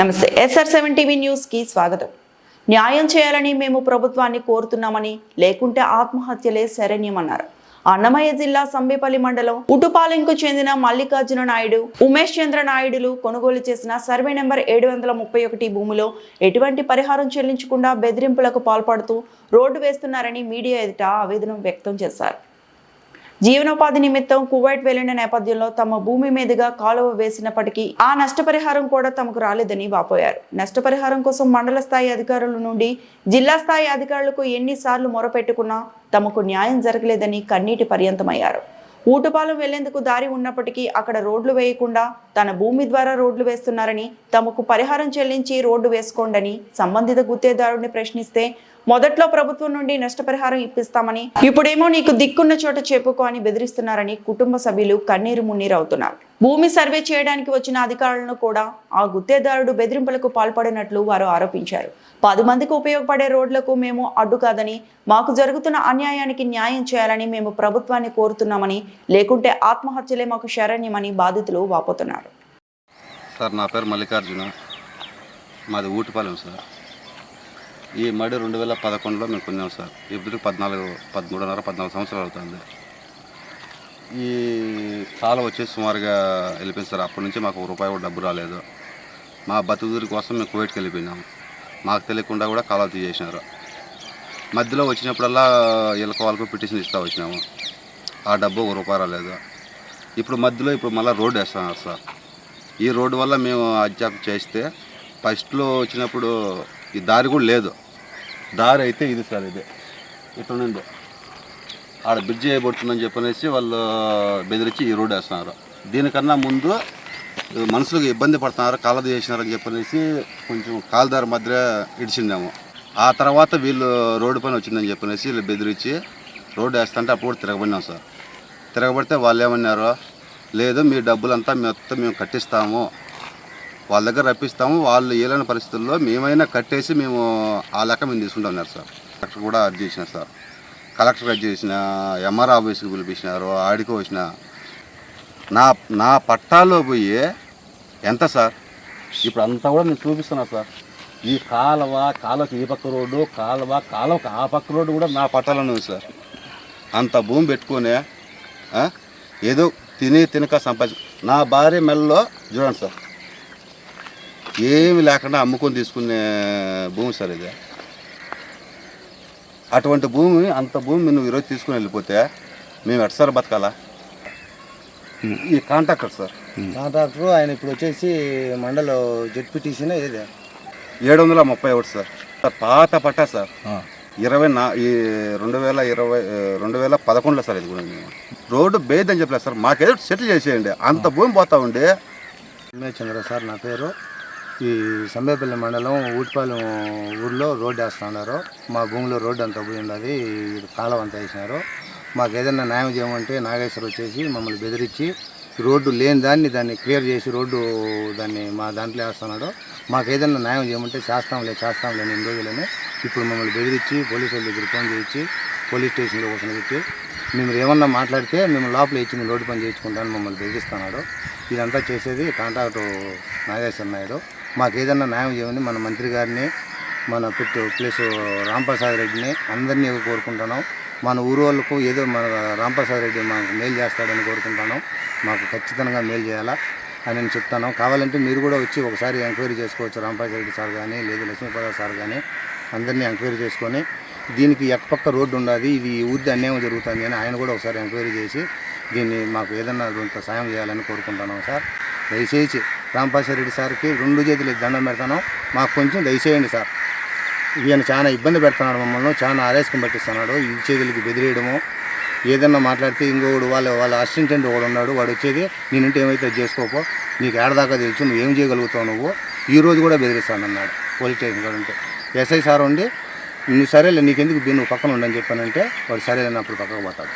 నమస్తే. SR seven TV న్యూస్కి స్వాగతం. న్యాయం చేయాలని మేము ప్రభుత్వాన్ని కోరుతున్నామని లేకుంటే ఆత్మహత్యలే శరణ్యమన్నారు. అన్నమయ్య జిల్లా సంబేపల్లి మండలం ఉటుపాలెంకు చెందిన మల్లికార్జున నాయుడు ఉమేష్ చంద్ర నాయుడులు కొనుగోలు చేసిన సర్వే నెంబర్ ఏడు వందల ముప్పై ఒకటి భూమిలో ఎటువంటి పరిహారం చెల్లించకుండా బెదిరింపులకు పాల్పడుతూ రోడ్డు వేస్తున్నారని మీడియా ఎదుట ఆవేదన వ్యక్తం చేశారు. జీవనోపాధి నిమిత్తం కువైట్ వెళ్ళిన నేపథ్యంలో తమ భూమి మీదుగా కాలువ వేసినప్పటికీ ఆ నష్టపరిహారం కూడా తమకు రాలేదని వాపోయారు. నష్టపరిహారం కోసం మండల స్థాయి అధికారుల నుండి జిల్లా స్థాయి అధికారులకు ఎన్నిసార్లు మొరపెట్టుకున్నా తమకు న్యాయం జరగలేదని కన్నీటి పర్యంతమయ్యారు. ఊటుపాలెం వెళ్ళేందుకు దారి ఉన్నప్పటికీ అక్కడ రోడ్లు వేయకుండా తన భూమి ద్వారా రోడ్లు వేస్తున్నారని తమకు పరిహారం చెల్లించి రోడ్డు వేసుకోండని సంబంధిత గుత్తేదారుడిని ప్రశ్నిస్తే మొదట్లో ప్రభుత్వం నుండి నష్టపరిహారం ఇప్పిస్తామని ఇప్పుడేమో నీకు దిక్కున్న చోట చెప్పుకో అని బెదిరిస్తున్నారని కుటుంబ సభ్యులు కన్నీరు మున్నీరు అవుతున్నారు. భూమి సర్వే చేయడానికి వచ్చిన అధికారులను కూడా ఆ గుత్తేదారుడు బెదిరింపులకు పాల్పడినట్లు వారు ఆరోపించారు. పది మందికి ఉపయోగపడే రోడ్లకు మేము అడ్డు కాదని మాకు జరుగుతున్న అన్యాయానికి న్యాయం చేయాలని మేము ప్రభుత్వాన్ని కోరుతున్నామని లేకుంటే ఆత్మహత్యలే మాకు శరణ్యమని బాధితులు వాపోతున్నారు. సార్ నా పేరు మల్లికార్జున. మాది ఊటిపాలెం సార్. ఈ మడి రెండు వేల పదకొండులో మేము కొన్నాం సార్. ఇప్పుడు పద్నాలుగు పదమూడున్నర పద్నాలుగు సంవత్సరాలు అవుతుంది. ఈ కాలం వచ్చేసి సుమారుగా వెళ్ళిపోయింది సార్. అప్పటి నుంచి మాకు ఒక రూపాయి కూడా డబ్బు రాలేదు. మా బతుకుదూరి కోసం మేము కువైట్కి వెళ్ళిపోయినాం. మాకు తెలియకుండా కూడా కాలాలు తీసేసినారు. మధ్యలో వచ్చినప్పుడల్లా వీళ్ళకి వాళ్ళకు పిటిషన్ ఇస్తా వచ్చినాము. ఆ డబ్బు ఒక రూపాయి రాలేదు. ఇప్పుడు మధ్యలో ఇప్పుడు మళ్ళీ రోడ్డు వేస్తున్నారు సార్. ఈ రోడ్డు వల్ల మేము అడ్జాప్ చేస్తే ఫస్ట్లో వచ్చినప్పుడు ఈ దారి కూడా లేదు. దారి అయితే ఇది సార్ ఇది. ఇట్లా నుండి. ఆడ బ్రిడ్జ్ వేయబడుతుందని చెప్పనేసి వాళ్ళు బెదిరించి ఈ రోడ్డు వేస్తున్నారు. దీనికన్నా ముందు మనుషులకు ఇబ్బంది పడుతున్నారు కాలది చేసినారని చెప్పనేసి కొంచెం కాలుదారి మధ్య ఇడిచిందాము. ఆ తర్వాత వీళ్ళు రోడ్డు పైన వచ్చిందని చెప్పనేసి వీళ్ళు బెదిరించి రోడ్డు వేస్తుంటే అప్పుడు తిరగబడినాం సార్. తిరగబడితే వాళ్ళు ఏమన్నారు? లేదు మీ డబ్బులంతా మొత్తం మేము కట్టిస్తాము. వాళ్ళ దగ్గర రప్పిస్తాము వాళ్ళు ఏలైన పరిస్థితుల్లో మేమైనా కట్టేసి మేము ఆ లెక్క మేము తీసుకుంటున్నారు సార్. కలెక్టర్ కూడా అర్జీ చేసిన సార్. కలెక్టర్ అర్జీ చేసిన ఎంఆర్ ఆఫీస్కి పిలిపించినారు ఆడికి వచ్చిన. నా నా పట్టాలో పోయి ఎంత సార్? ఇప్పుడు అంతా కూడా నేను చూపిస్తున్నా సార్. ఈ కాలువ కాలువకి ఈ పక్క రోడ్డు కాలువ కాలువకి ఆ పక్క రోడ్డు కూడా నా పట్టాలోనే ఉంది సార్. అంత భూమి పెట్టుకునే ఏదో తిని తినక సంపాదించ నా భార్య మెల్లో చూడండి సార్. ఏమి లేకుండా అమ్ముకొని తీసుకునే భూమి సార్ ఇది. అటువంటి భూమి అంత భూమి నువ్వు ఈరోజు తీసుకుని వెళ్ళిపోతే మేము ఎట్ సార్ బతకాలా? ఈ కాంట్రాక్టర్ సార్. కాంట్రాక్టర్ ఆయన ఇప్పుడు వచ్చేసి మండల జెడ్పీటీసీనే ఏదే ఏడు వందల ముప్పై ఒకటి సార్ పాత పట్టా సార్. ఇరవై నా ఈ రెండు వేల ఇరవై రెండు వేల పదకొండులో సార్ ఇది కూడా మేము. రోడ్డు బేదని చెప్పలేదు సార్. మాకేదో సెటిల్ చేసేయండి. అంత భూమి పోతా ఉండి. చంద్ర సార్ నా పేరు. ఈ సంబేపల్లి మండలం ఊటిపాలెం ఊర్లో రోడ్డు వేస్తున్నారు. మా భూమిలో రోడ్డు అంతా పోయి ఉన్నది కాలం అంతా వేసినారు. మాకు ఏదైనా న్యాయం చేయమంటే నాగేశ్వర్ వచ్చేసి మమ్మల్ని బెదిరించి రోడ్డు లేని దాన్ని దాన్ని క్లియర్ చేసి రోడ్డు దాన్ని మా దాంట్లో వేస్తున్నాడు. మాకు ఏదైనా న్యాయం చేయమంటే చేస్తాంలే చేస్తాంలే నేను రోజులని ఇప్పుడు మమ్మల్ని బెదిరించి పోలీసు వాళ్ళ దగ్గర ఫోన్ చేయించి పోలీస్ స్టేషన్లో కూర్చొని మేము ఏమన్నా మాట్లాడితే మేము లోపల ఇచ్చి మేము రోడ్డు పని చేయించుకుంటాను మమ్మల్ని బెదిరిస్తున్నాడు. ఇదంతా చేసేది కాంట్రాక్టు నాగేశ్వర నాయుడు. మాకు ఏదన్నా న్యాయం చేయమని మన మంత్రి గారిని మన పెట్టు ప్లస్ రాంప్రసాద్ రెడ్డిని అందరినీ కోరుకుంటున్నాం. మన ఊరు వాళ్ళకు ఏదో మన రాంప్రసాద్ రెడ్డి మాకు మేలు చేస్తాడని కోరుకుంటున్నాం. మాకు ఖచ్చితంగా మేలు చేయాలా అని నేను చెప్తాను కావాలంటే మీరు కూడా వచ్చి ఒకసారి ఎంక్వైరీ చేసుకోవచ్చు రాంప్రసాద్ రెడ్డి సార్ కానీ లేదు లక్ష్మీప్రసాద్ సార్ కానీ అందరినీ ఎంక్వైరీ చేసుకొని. దీనికి ఎక్కపక్క రోడ్డు ఉండాలి ఇది ఈ ఊరిది అన్యాయం జరుగుతుంది అని ఆయన కూడా ఒకసారి ఎంక్వైరీ చేసి దీన్ని మాకు ఏదన్నా కొంత సాయం చేయాలని కోరుకుంటున్నాం సార్. దయచేసి రాంప్రసాద్ రెడ్డి సార్కి రెండు చేతులు దండం పెడతాను. మాకు కొంచెం దయచేయండి సార్. ఈయన చాలా ఇబ్బంది పెడుతున్నాడు మమ్మల్ని చాలా ఆరేసుకుని పట్టిస్తున్నాడు. ఈ చేతులకి బెదిరేయడము. ఏదన్నా మాట్లాడితే ఇంకొకడు వాళ్ళ వాళ్ళ అసిస్టెంట్ ఒకడు ఉన్నాడు వాడు వచ్చేది నేనంటే ఏమైతే చేసుకోపో. నీకు ఏడదాకా తెలుసు నువ్వు ఏం చేయగలుగుతావు నువ్వు? ఈ రోజు కూడా బెదిరిస్తానన్నాడు పోలీస్ స్టేషన్ కాడ ఉంటే ఎస్ఐ సార్ ఉండి నువ్వు సరేలే నీకెందుకు నువ్వు పక్కన ఉండని చెప్పానంటే వాడు సరేలే అప్పుడు పక్కకు పోతాడు.